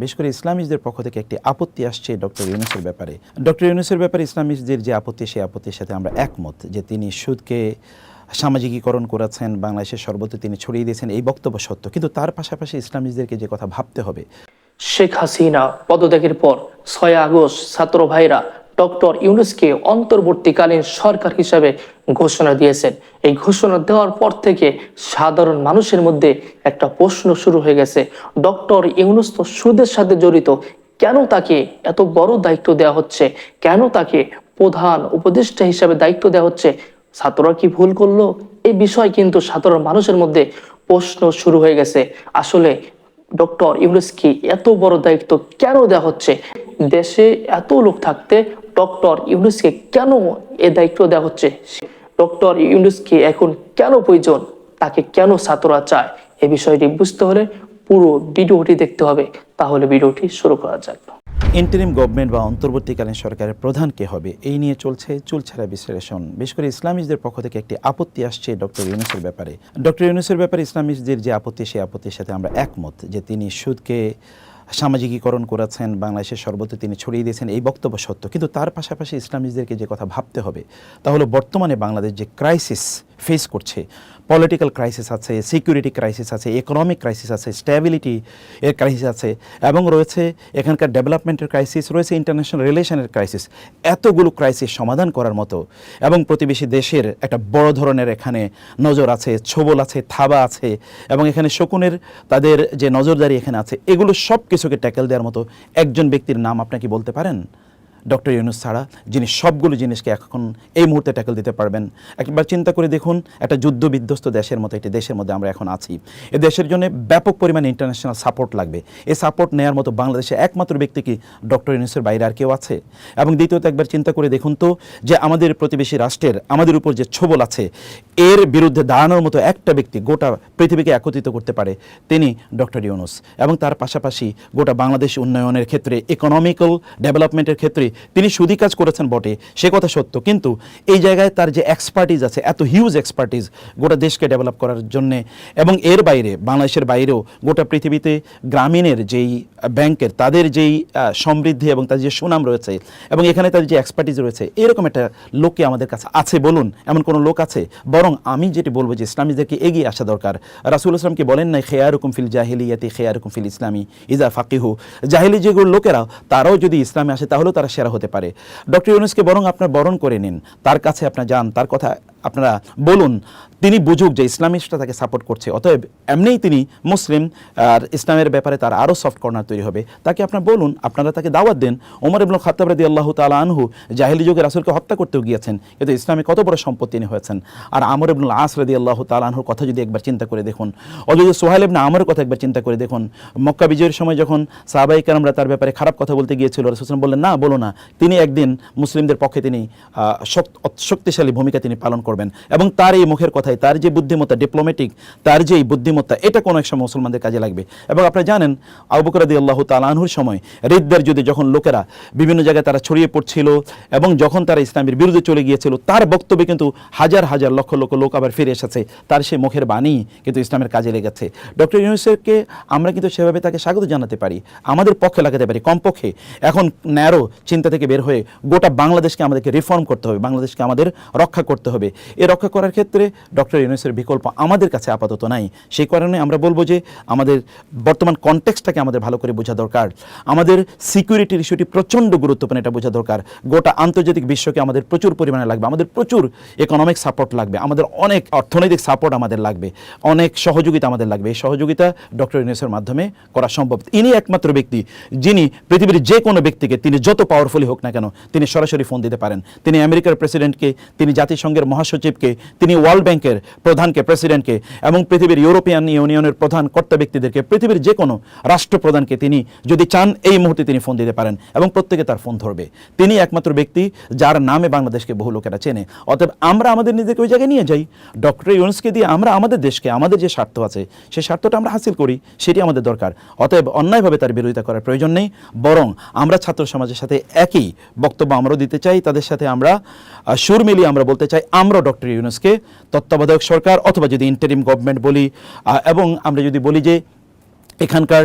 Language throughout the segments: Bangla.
বিশেষ করে ইসলামিস্টদের পক্ষ থেকে একটি আপত্তি আসছে ডক্টর ইউনুসের ব্যাপারে। ডক্টর ইউনুসের ব্যাপারে ইসলামিস্টদের যে আপত্তি, সেই আপত্তির সাথে আমরা একমত যে তিনি সুদকে সামাজিকীকরণ করেছেন বাংলাদেশের সর্বত্র তিনি ছড়িয়ে দিয়েছেন, এই বক্তব্য সত্য। কিন্তু তার পাশাপাশি ইসলামিস্টদেরকে যে কথা ভাবতে হবে। শেখ হাসিনা পদত্যাগের পর ছয় আগস্ট ছাত্র ভাইরা ডক্টর ইউনুসকে অন্তর্বর্তীকালীন সরকার হিসাবে ঘোষণা দিয়েছেন। এই ঘোষণা দেওয়ার পর থেকে সাধারণ মানুষের মধ্যে একটা প্রশ্ন শুরু হয়ে গেছে। ডক্টর ইউনুস তো সুদের সাথে জড়িত। কেন তাকে এত বড় দায়িত্ব দেওয়া হচ্ছে? কেন তাকে প্রধান উপদেষ্টা হিসাবে দায়িত্ব দেওয়া হচ্ছে? ছাত্ররা কি ভুল করল? এই বিষয় কিন্তু সাধারণ মানুষের মধ্যে প্রশ্ন শুরু হয়ে গেছে। আসলে ডক্টর ইউনুসকে এত বড় দায়িত্ব কেন দেওয়া হচ্ছে? দেশে এত লোক থাকতে ডক্টর ইউনুসকে কেন এ দায়িত্ব দেওয়া হচ্ছে? ডক্টর ইউনুসকে এখন কেন প্রয়োজন? তাকে কেন ছাত্ররা চায়? এ বিষয়টি বুঝতে হলে পুরো ভিডিওটি দেখতে হবে। তাহলে ভিডিওটি শুরু করা যাক। ইন্টারিম গভর্নমেন্ট বা অন্তর্বর্তীকালীন সরকারের প্রধান কে হবে? এই নিয়ে চলছে চুলছাড়া বিশ্লেষণ। বিশেষ করে ইসলামিস্টদের পক্ষ থেকে একটি আপত্তি আসছে ডক্টর ইউনুসের ব্যাপারে। ডক্টর ইউনুসের ব্যাপারে ইসলামিস্টদের যে আপত্তি, সেই আপত্তির সাথে আমরা একমত যে তিনি সুদকে সামাজিকীকরণ করেছেন, বাংলাদেশের সর্বত্র তিনি ছড়িয়ে দিয়েছেন, এই বক্তব্য সত্য। কিন্তু তার পাশাপাশি ইসলামিস্টদেরকে যে কথা ভাবতে হবে, তা হলো বর্তমানে বাংলাদেশ যে ক্রাইসিস ফেস করছে। পলিটিক্যাল ক্রাইসিস আছে সিকিউরিটি ক্রাইসিস আছে ইকোনমিক ক্রাইসিস আছে স্ট্যাবিলিটি এর ক্রাইসিস আছে, এবং রয়েছে এখানকার ডেভেলপমেন্টের ক্রাইসিস রয়েছে ইন্টারন্যাশনাল রিলেশনের ক্রাইসিস এতগুলো ক্রাইসিস সমাধান করার মতো, এবং প্রতিবেশী দেশের একটা বড় ধরনের এখানে নজর আছে, ছবল আছে, থাবা আছে, এবং এখানে শকুনের তাদের যে নজরদারি এখানে আছে, এগুলো সব কিছুকে ট্যাকেল দেওয়ার মতো একজন ব্যক্তির নাম আপনাকে বলতে পারেন? ডক্টর ইউনুস ছাড়া, যিনি সবগুলো জিনিসকে এখন এই মুহূর্তে ট্যাকেল দিতে পারবেন। একবার চিন্তা করে দেখুন, একটা যুদ্ধ বিধ্বস্ত দেশের মতো, একটি দেশের মধ্যে আমরা এখন আছি। এ দেশের জন্য ব্যাপক পরিমাণে ইন্টারন্যাশনাল সাপোর্ট লাগবে। এই সাপোর্ট নেওয়ার মতো বাংলাদেশে একমাত্র ব্যক্তি কি ডক্টর ইউনুসের বাইরে আর কেউ আছে? এবং দ্বিতীয়ত একবার চিন্তা করে দেখুন তো, যে আমাদের প্রতিবেশী রাষ্ট্রের, আমাদের উপর যে ছবল আছে, এর বিরুদ্ধে দাঁড়ানোর মতো একটা ব্যক্তি গোটা পৃথিবীকে একত্রিত করতে পারে তিনি ডক্টর ইউনুস। এবং তার পাশাপাশি গোটা বাংলাদেশ উন্নয়নের ক্ষেত্রে ইকোনমিক্যাল ডেভেলপমেন্টের ক্ষেত্রে তিনি সুদী কাজ করেছেন বটে, সে কথা সত্য। কিন্তু এই জায়গায় তার যে এক্সপার্টিজ আছে, এত হিউজ এক্সপার্টিজ গোটা দেশকে ডেভেলপ করার জন্যে, এবং এর বাইরে, বাংলাদেশের বাইরেও গোটা পৃথিবীতে গ্রামীণের যেই ব্যাংকের তাদের যেই সমৃদ্ধি এবং তাদের যে সুনাম রয়েছে, এবং এখানে তাদের যে এক্সপার্টিজ রয়েছে, এরকম একটা লোককে আমাদের কাছে আছে বলুন, এমন কোনো লোক আছে? বরং আমি যেটি বলব যে ইসলামীদেরকে এগিয়ে আসা দরকার। রাসুল ইসলামকে বলেন নাই, খেয়ারুকুম ফিল জাহিলিয়াতি, খেয়ারুকুম ফিল ইসলামী, ইজা ফাকিহু? জাহিলি যেগুলো লোকেরা তারাও যদি ইসলামে আসে, তাহলেও তারা সেরা হতে পারে। ডক্টর ইউনুসকে বরং আপনার বরণ করে নিন। তার কাছে আপনার যান, তার কথা আপনারা বলুন, তিনি বুঝুক যে ইসলামিস্টরা তাকে সাপোর্ট করছে। অতএব এমনিই তিনি মুসলিম, আর ইসলামের ব্যাপারে তার আরও সফট কর্নার তৈরি হবে। তাকে আপনার বলুন, আপনারা তাকে দাওয়াত দেন। ওমর ইবনুল খাত্তাব রাদি আল্লাহ তালা আনহু জাহিলি যুগে রাসুলকে হত্যা করতেও গিয়েছেন, কিন্তু ইসলামে কত বড় সম্পদ তিনি হয়েছেন। আর আমর ইবনুল আস রাদি আল্লাহ তালা আনহুর কথা যদি একবার চিন্তা করে দেখুন অথচ সোহাইল ইবনা আমরের কথা একবার চিন্তা করে দেখুন, মক্কা বিজয়ের সময় যখন সাহাবাই কারামরা তার ব্যাপারে খারাপ কথা বলতে গিয়েছিল রসুলাম বললেন, না, বলো না। তিনি একদিন মুসলিমদের পক্ষে তিনি শক্তিশালী ভূমিকা তিনি পালন করবেন। এবং তার এই মুখের কথায় তার যে বুদ্ধিমত্তা ডিপ্লোম্যাটিক তার যে বুদ্ধিমত্তা, এটা কোনো এক সময় মুসলমানদের কাজে লাগবে। এবং আপনারা জানেন আবুকরাদি আল্লাহ তালাহুর সময় রিদ্দার যদি যখন লোকেরা বিভিন্ন জায়গায় তারা ছড়িয়ে পড়ছিল এবং যখন তারা ইসলামের বিরুদ্ধে চলে গিয়েছিল, তার বক্তব্যে কিন্তু হাজার হাজার লক্ষ লক্ষ লোক আবার ফিরে এসেছে। তার সেই মুখের বাণী কিন্তু ইসলামের কাজে লেগেছে। ডক্টর ইউনুসেরকে আমরা কিন্তু সেভাবে তাকে স্বাগত জানাতে পারি, আমাদের পক্ষে লাগাতে পারি। কমপক্ষে এখন ন্যারো চিন্তা থেকে বের হয়ে গোটা বাংলাদেশকে আমাদেরকে রিফর্ম করতে হবে, বাংলাদেশকে আমাদের রক্ষা করতে হবে। এ রক্ষা করার ক্ষেত্রে ডক্টর ইউনুসের বিকল্প আমাদের কাছে আপাতত নাই। সেই কারণে আমরা বলব যে আমাদের বর্তমান কনটেক্সটটাকে আমাদের ভালো করে বোঝা দরকার। আমাদের সিকিউরিটির ইস্যুটি প্রচণ্ড গুরুত্বপূর্ণ, এটা বোঝা দরকার। গোটা আন্তর্জাতিক বিশ্বকে আমাদের প্রচুর পরিমাণে লাগবে, আমাদের প্রচুর ইকোনমিক সাপোর্ট লাগবে, আমাদের অনেক অর্থনৈতিক সাপোর্ট আমাদের লাগবে, অনেক সহযোগিতা আমাদের লাগবে। এই সহযোগিতা ডক্টর ইউনুসের মাধ্যমে করা সম্ভব। ইনি একমাত্র ব্যক্তি যিনি পৃথিবীর যে কোনো ব্যক্তিকে, তিনি যত পাওয়ারফুলি হোক না কেন, তিনি সরাসরি ফোন দিতে পারেন। তিনি আমেরিকার প্রেসিডেন্টকে তিনি জাতিসংঘের মহাসচিবকে তিনি ওয়ার্ল্ড ব্যাংকের প্রধানকে, প্রেসিডেন্টকে এবং পৃথিবীর ইউরোপিয়ান ইউনিয়নের প্রধান কর্তা ব্যক্তিদেরকে, পৃথিবীর যে কোনো রাষ্ট্রপ্রধানকে তিনি যদি চান, এই মুহূর্তে তিনি ফোন দিতে পারেন এবং প্রত্যেকে তার ফোন ধরবে। তিনি একমাত্র ব্যক্তি যার নামে বাংলাদেশকে বহু লোকেরা চেনে। অতএব আমরা আমাদের নিজেকে ওই জায়গায় নিয়ে যাই। ডক্টর ইউনুসকে দিয়ে আমরা আমাদের দেশকে, আমাদের যে স্বার্থ আছে, সেই স্বার্থটা আমরা হাসিল করি, সেটি আমাদের দরকার। অতএব অন্যায়ভাবে তার বিরোধিতা করার প্রয়োজন নেই, বরং আমরা ছাত্র সমাজের সাথে একই বক্তব্য আমরাও দিতে চাই। তাদের সাথে আমরা সুর মিলিয়ে আমরা বলতে চাই আমরা ডক্টর ইউনুসকে তত্ত্বাবধায়ক সরকার অথবা যদি ইন্টারিম গভর্নমেন্ট বলি এবং আমরা যদি বলি যে এখানকার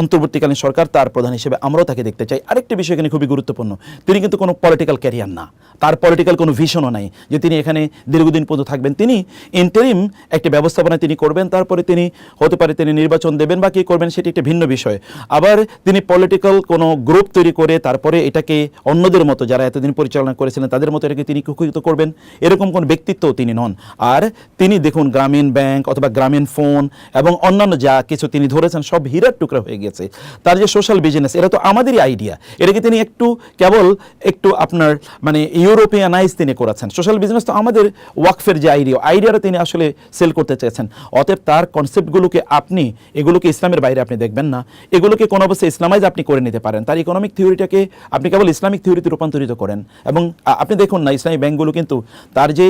অন্তর্বর্তীকালীন সরকার তার প্রধান হিসেবে আমরাও তাকে দেখতে চাই। আরেকটি বিষয় এখানে খুবই গুরুত্বপূর্ণ। তিনি কিন্তু কোনো পলিটিক্যাল ক্যারিয়ার না। তার পলিটিক্যাল কোনো ভিশনও নাই যে তিনি এখানে দীর্ঘদিন পর্যন্ত থাকবেন। তিনি ইন্টারিম একটি ব্যবস্থাপনা তিনি করবেন, তারপরে তিনি হতে পারে তিনি নির্বাচন দেবেন বা কী করবেন সেটি একটি ভিন্ন বিষয়। আবার তিনি পলিটিক্যাল কোনো গ্রুপ তৈরি করে তারপরে এটাকে অন্যদের মতো যারা এতদিন পরিচালনা করেছিলেন তাদের মতো এটাকে তিনি কুকুরিত করবেন। এরকম কোন ব্যক্তিত্বও তিনি নন। আর তিনি দেখুন গ্রামীণ ব্যাংক অথবা গ্রামীণ ফোন এবং অন্যান্য যা কিছু তিনি ধরেছেন, সব হীরার টুকরা হয়ে গেছে। তার যে সোশ্যাল বিজনেস এটা তো আমাদেরই আইডিয়া এটাকে তিনি একটু কেবল একটু আপনার মানে ইউরোপিয়ানাইজ তিনি করেছেন। সোশ্যাল বিজনেস তো আমাদের ওয়াকফের যে আইডিয়া আইডিয়াটা তিনি আসলে সেল করতে চেয়েছেন। অতএব তার কনসেপ্টগুলোকে আপনি, এগুলোকে ইসলামের বাইরে আপনি দেখবেন না। এগুলোকে কোনো অবস্থায় ইসলামাইজ আপনি করে নিতে পারেন। তার ইকোনমিক থিওরিটাকে আপনি কেবল ইসলামিক থিওরিতে রূপান্তরিত করেন। এবং আপনি দেখুন না, ইসলামী ব্যাংকগুলো কিন্তু তার যে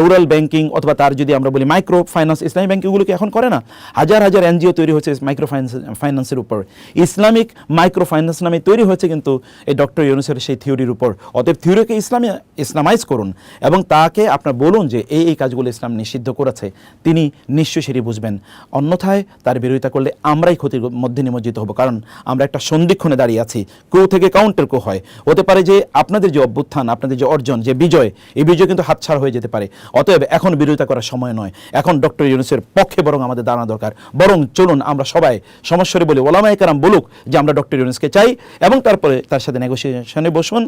রুরাল ব্যাংকিং অথবা তার যদি আমরা বলি মাইক্রো ফাইন্যান্স ইসলামী ব্যাংকগুলোকে এখন করে না। হাজার হাজার এনজিও তৈরি হয়েছে মাইক্রো ফাইন্যান্স ফাইন্যান্সের উপর। ইসলামিক মাইক্রো ফাইন্যান্স নামে তৈরি হয়েছে কিন্তু এই ডক্টর ইউনুসের সেই থিওরির উপর। অতএব থিওরিকে ইসলামী, ইসলামাইজ করুন এবং তাকে আপনার বলুন যে এই এই কাজগুলো ইসলাম নিষিদ্ধ করেছে। তিনি নিশ্চয়ই সেটি বুঝবেন। অন্যথায় তার বিরোধিতা করলে আমরাই ক্ষতির মধ্যে নিমজ্জিত হব। কারণ আমরা একটা সন্ধিক্ষণে দাঁড়িয়ে আছি। ক্রু থেকে কাউন্টার ক্রু হয়। হতে পারে যে আপনাদের যে অভ্যুত্থান, আপনাদের যে অর্জন, যে বিজয়, এই বিজয় কিন্তু হাতছাড় হয়ে যেতে পারে। অতএব এখন বিরোধিতা করার সময় নয়। এখন ডক্টর ইউনুসের পক্ষে বরং আমাদের দাঁড়ানো দরকার। বরং চলুন আমরা সবাই সমস্যারে বলি ওলামায় কারাম বলুক যে আমরা ডক্টর ইউনুসকে চাই এবং তারপরে তার সাথে নেগোসিয়েশনে বসুন,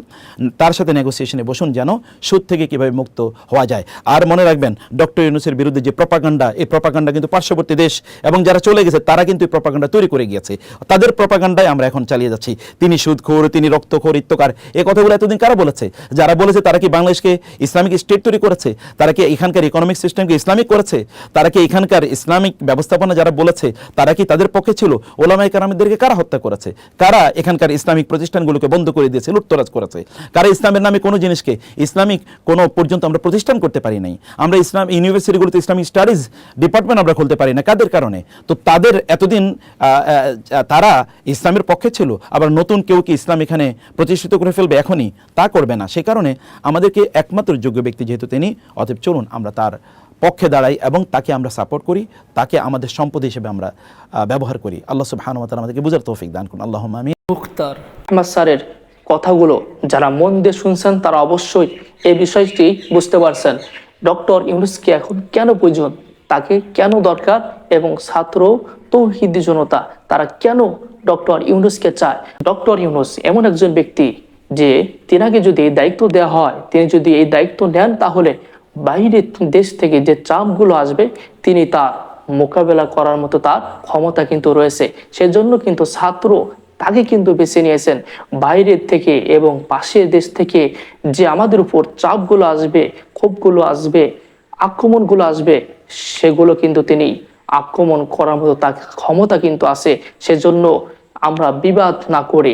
তার সাথে নেগোসিয়েশনে বসুন যেন সুদ থেকে কীভাবে মুক্ত হওয়া যায়। আর মনে রাখবেন, ডক্টর ইউনুসের বিরুদ্ধে যে প্রপাগান্ডা এই প্রপাগান্ডা কিন্তু পার্শ্ববর্তী দেশ এবং যারা চলে গেছে, তারা কিন্তু এই প্রপাগান্ডা তৈরি করে গিয়েছে। তাদের প্রপাগান্ডায় আমরা এখন চালিয়ে যাচ্ছি। তিনি সুদখোর, তিনি রক্তখোর ইত্যকার এ কথাগুলো এতদিন কারা বলেছে? যারা বলেছে তারা কি বাংলাদেশকে ইসলামিক স্টেট তৈরি করেছে? তারা কি এখানকার ইকোনমিক সিস্টেমকে ইসলামিক করেছে? তারা কি এখানকার ইসলামিক ব্যবস্থাপনা যারা বলেছে, তারা কি তাদের পক্ষে ছিল। ওলামাই কারামদেরকে কারা হত্যা করেছে? কারা এখানকার ইসলামিক প্রতিষ্ঠানগুলোকে বন্ধ করে দিয়েছে, লুটতরাজ করেছে? কারা ইসলামের নামে কোনো জিনিসকে, ইসলামিক কোনো পর্যন্ত আমরা প্রতিষ্ঠান করতে পারি নাই? আমরা ইসলাম, ইউনিভার্সিটিগুলোতে ইসলামিক স্টাডিজ ডিপার্টমেন্ট আমরা খুলতে পারি না। কাদের কারণে? তো তাদের এতদিন তারা ইসলামের পক্ষে ছিল, আবার নতুন কেউ কি ইসলাম এখানে প্রতিষ্ঠিত করে ফেলবে এখনই? তা করবে না। সে কারণে আমাদেরকে একমাত্র যোগ্য ব্যক্তি যেহেতু তিনি, অতএব চলুন আমরা তার পক্ষে দাঁড়াই এবং তাকে আমরা সাপোর্ট করি, তাকে আমাদের সম্পদ হিসেবে আমরা ব্যবহার করি। আল্লাহ সুবহানাহু ওয়া আমাদেরকে বুঝার তৌফিক দান করুন। আল্লাহ আমি মুখতার আহমদ স্যারের কথাগুলো যারা মন দিয়ে শুনছেন, তারা অবশ্যই এই বিষয়টি বুঝতে পারছেন। ডক্টর ইউনুসকে এখন কেন প্রয়োজন? তাকে কেন দরকার? এবং ছাত্র তৌহিদি জনতা, তারা কেন ডক্টর ইউনুসকে চায়? ডক্টর ইউনুস এমন একজন ব্যক্তি যে, তিনাকে যদি এই দায়িত্ব দেওয়া হয়, তিনি যদি এই দায়িত্ব নেন, তাহলে বাইরের দেশ থেকে যে চাপগুলো আসবে, তিনি তার মোকাবেলা করার মতো তার ক্ষমতা কিন্তু রয়েছে। সেজন্য কিন্তু ছাত্র তাকে কিন্তু বেছে নিয়েছেন। বাইরের থেকে এবং পাশের দেশ থেকে যে আমাদের উপর চাপগুলো আসবে, ক্ষোভগুলো আসবে, আক্রমণগুলো আসবে, সেগুলো কিন্তু তিনি আক্রমণ করার মতো তার ক্ষমতা কিন্তু আছে। সেজন্য আমরা বিবাদ না করে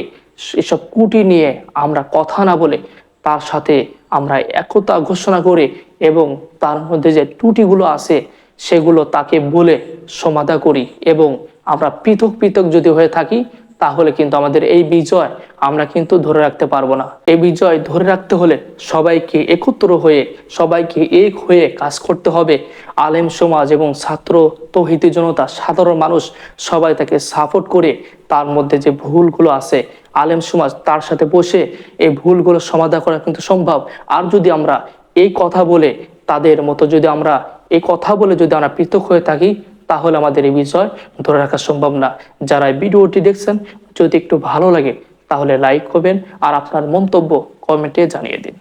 এসব কুটি নিয়ে আমরা কথা না বলে তার সাথে আমরা একতা ঘোষণা করে এবং তার মধ্যে যে ত্রুটিগুলো আছে, সেগুলো তাকে বলে সমাধা করি। এবং আমরা পৃথক পৃথক যদি হয়ে থাকি, তাহলে কিন্তু আমাদের এই বিজয় আমরা কিন্তু ধরে রাখতে পারব না। এই বিজয় ধরে রাখতে হলে সবাইকে একত্র হয়ে, সবাইকে এক হয়ে কাজ করতে হবে। আলেম সমাজ এবং ছাত্র তহিতি জনতা, সাধারণ মানুষ সবাই তাকে সাপোর্ট করে তার মধ্যে যে ভুলগুলো আছে, আলেম সমাজ তার সাথে বসে এই ভুলগুলো সমাধান করা কিন্তু সম্ভব। আর যদি আমরা এই কথা বলে তাদের মতো যদি আমরা এই কথা বলে যদি আমরা পৃথক হয়ে থাকি, তাহলে আমাদের এই বিষয় ধরে রাখা সম্ভব না। যারা ভিডিওটি দেখছেন, যদি একটু ভালো লাগে, তাহলে লাইক করবেন আর আপনার মন্তব্য কমেন্টে জানিয়ে দিন।